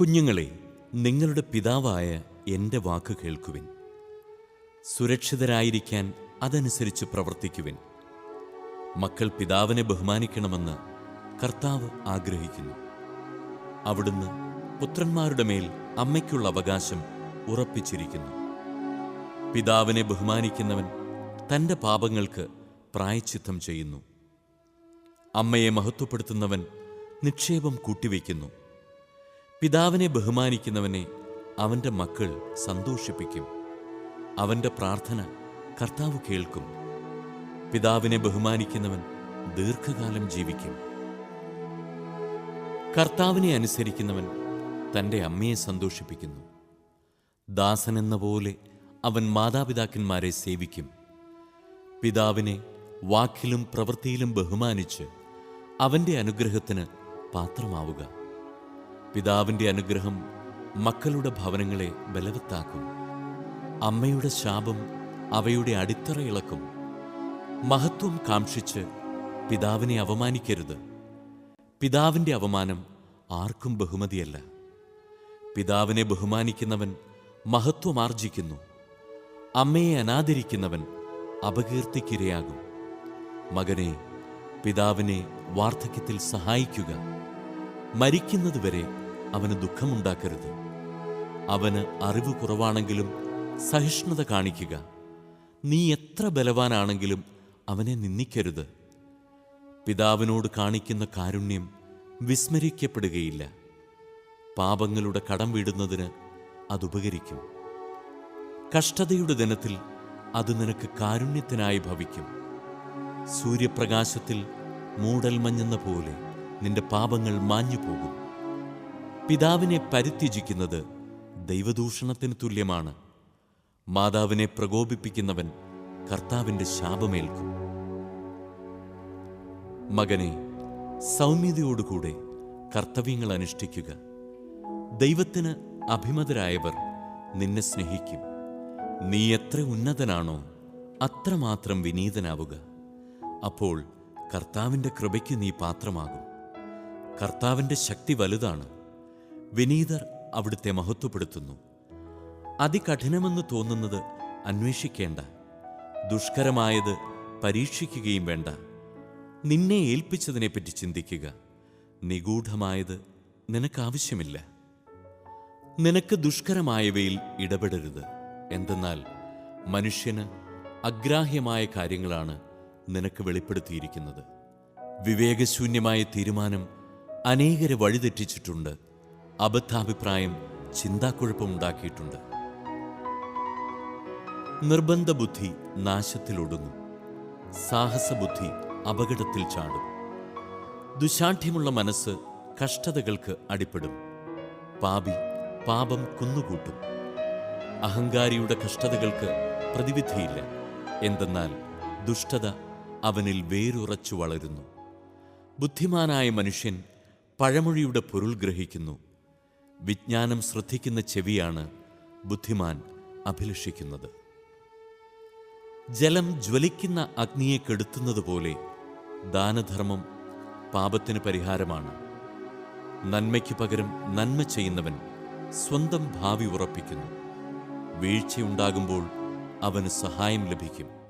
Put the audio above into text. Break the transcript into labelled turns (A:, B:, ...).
A: കുഞ്ഞുങ്ങളെ നിങ്ങളുടെ പിതാവായ എന്റെ വാക്ക് കേൾക്കുവിൻ. സുരക്ഷിതരായിരിക്കാൻ അതനുസരിച്ച് പ്രവർത്തിക്കുവിൻ. മക്കൾ പിതാവിനെ ബഹുമാനിക്കണമെന്ന് കർത്താവ് ആഗ്രഹിക്കുന്നു. അവിടുന്ന് പുത്രന്മാരുടെ മേൽ അമ്മയ്ക്കുള്ള അവകാശം ഉറപ്പിച്ചിരിക്കുന്നു. പിതാവിനെ ബഹുമാനിക്കുന്നവൻ തന്റെ പാപങ്ങൾക്ക് പ്രായച്ചിത്തം ചെയ്യുന്നു. അമ്മയെ മഹത്വപ്പെടുത്തുന്നവൻ നിക്ഷേപം കൂട്ടിവെക്കുന്നു. പിതാവിനെ ബഹുമാനിക്കുന്നവനെ അവന്റെ മക്കൾ സന്തോഷിപ്പിക്കും. അവന്റെ പ്രാർത്ഥന കർത്താവ് കേൾക്കും. പിതാവിനെ ബഹുമാനിക്കുന്നവൻ ദീർഘകാലം ജീവിക്കും. കർത്താവിനെ അനുസരിക്കുന്നവൻ തന്റെ അമ്മയെ സന്തോഷിപ്പിക്കുന്നു. ദാസനെന്ന പോലെ അവൻ മാതാപിതാക്കന്മാരെ സേവിക്കും. പിതാവിനെ വാക്കിലും പ്രവൃത്തിയിലും ബഹുമാനിച്ച് അവന്റെ അനുഗ്രഹത്തിന് പാത്രമാവുക. പിതാവിന്റെ അനുഗ്രഹം മക്കളുടെ ഭവനങ്ങളെ ബലവത്താക്കും. അമ്മയുടെ ശാപം അവയുടെ അടിത്തറ ഇളക്കും. മഹത്വം കാക്ഷിച്ച് പിതാവിനെ അവമാനിക്കരുത് പിതാവിന്റെ അവമാനം ആർക്കും ബഹുമതിയല്ല. പിതാവിനെ ബഹുമാനിക്കുന്നവൻ മഹത്വമാർജിക്കുന്നു അമ്മയെ അനാദരിക്കുന്നവൻ അപകീർത്തിക്കിരയാകും. മകനെ പിതാവിനെ വാർദ്ധക്യത്തിൽ സഹായിക്കുക. മരിക്കുന്നതുവരെ അവന് ദുഃഖമുണ്ടാക്കരുത്. അവന് അറിവ് കുറവാണെങ്കിലും സഹിഷ്ണുത കാണിക്കുക. നീ എത്ര ബലവാനാണെങ്കിലും അവനെ നിന്ദിക്കരുത്. പിതാവിനോട് കാണിക്കുന്ന കാരുണ്യം വിസ്മരിക്കപ്പെടുകയില്ല. പാപങ്ങളുടെ കടം വീടുന്നതിന് അതുപകരിക്കും കഷ്ടതയുടെ ദിനത്തിൽ അത് നിനക്ക് കാരുണ്യത്തിനായി ഭവിക്കും. സൂര്യപ്രകാശത്തിൽ മൂടൽമഞ്ഞെന്ന പോലെ നിന്റെ പാപങ്ങൾ മാഞ്ഞു പോകും പിതാവിനെ പരിത്യജിക്കുന്നത് ദൈവദൂഷണത്തിന് തുല്യമാണ്. മാതാവിനെ പ്രകോപിപ്പിക്കുന്നവൻ കർത്താവിന്റെ ശാപമേൽക്കും. മകനെ സൗമ്യതയോടുകൂടെ കർത്തവ്യങ്ങൾ അനുഷ്ഠിക്കുക. ദൈവത്തിന് അഭിമതരായവർ നിന്നെ സ്നേഹിക്കും. നീ എത്ര ഉന്നതനാണോ അത്രമാത്രം വിനീതനാവുക. അപ്പോൾ കർത്താവിന്റെ കൃപയ്ക്ക് നീ പാത്രമാകും. കർത്താവിന്റെ ശക്തി വലുതാണ്. വിനീതർ അവിടുത്തെ മഹത്വപ്പെടുത്തുന്നു. അതികഠിനമെന്ന് തോന്നുന്നത് അന്വേഷിക്കേണ്ട. ദുഷ്കരമായത് പരീക്ഷിക്കുകയും വേണ്ട. നിന്നെ ഏൽപ്പിച്ചതിനെപ്പറ്റി ചിന്തിക്കുക. നിഗൂഢമായത് നിനക്കാവശ്യമില്ല. നിനക്ക് ദുഷ്കരമായവയിൽ ഇടപെടരുത്. എന്തെന്നാൽ മനുഷ്യന് അഗ്രാഹ്യമായ കാര്യങ്ങളാണ് നിനക്ക് വെളിപ്പെടുത്തിയിരിക്കുന്നത്. വിവേകശൂന്യമായ തീരുമാനം അനേകരെ വഴിതെറ്റിച്ചിട്ടുണ്ട്. അബദ്ധാഭിപ്രായം ചിന്താക്കുഴപ്പമുണ്ടാക്കിയിട്ടുണ്ട്. നിർബന്ധ ബുദ്ധി നാശത്തിലൊടുങ്ങും. സാഹസബുദ്ധി അപകടത്തിൽ ചാടും. ദുശാഠ്യമുള്ള മനസ്സ് കഷ്ടതകൾക്ക് അടിപ്പെടും. പാപി പാപം കുന്നുകൂട്ടും. അഹങ്കാരിയുടെ കഷ്ടതകൾക്ക് പ്രതിവിധിയില്ല. എന്തെന്നാൽ ദുഷ്ടത അവനിൽ വേരുറച്ചു വളരുന്നു. ബുദ്ധിമാനായ മനുഷ്യൻ പഴമൊഴിയുടെ പൊരുൾ ഗ്രഹിക്കുന്നു. വിജ്ഞാനം ശ്രദ്ധിക്കുന്ന ചെവിയാണ് ബുദ്ധിമാൻ അഭിലഷിക്കുന്നത്. ജലം ജ്വലിക്കുന്ന അഗ്നിയെ കെടുത്തുന്നതുപോലെ ദാനധർമ്മം പാപത്തിന് പരിഹാരമാണ്. നന്മയ്ക്ക് പകരം നന്മ ചെയ്യുന്നവൻ സ്വന്തം ഭാവി ഉറപ്പിക്കുന്നു. വീഴ്ചയുണ്ടാകുമ്പോൾ അവന് സഹായം ലഭിക്കും.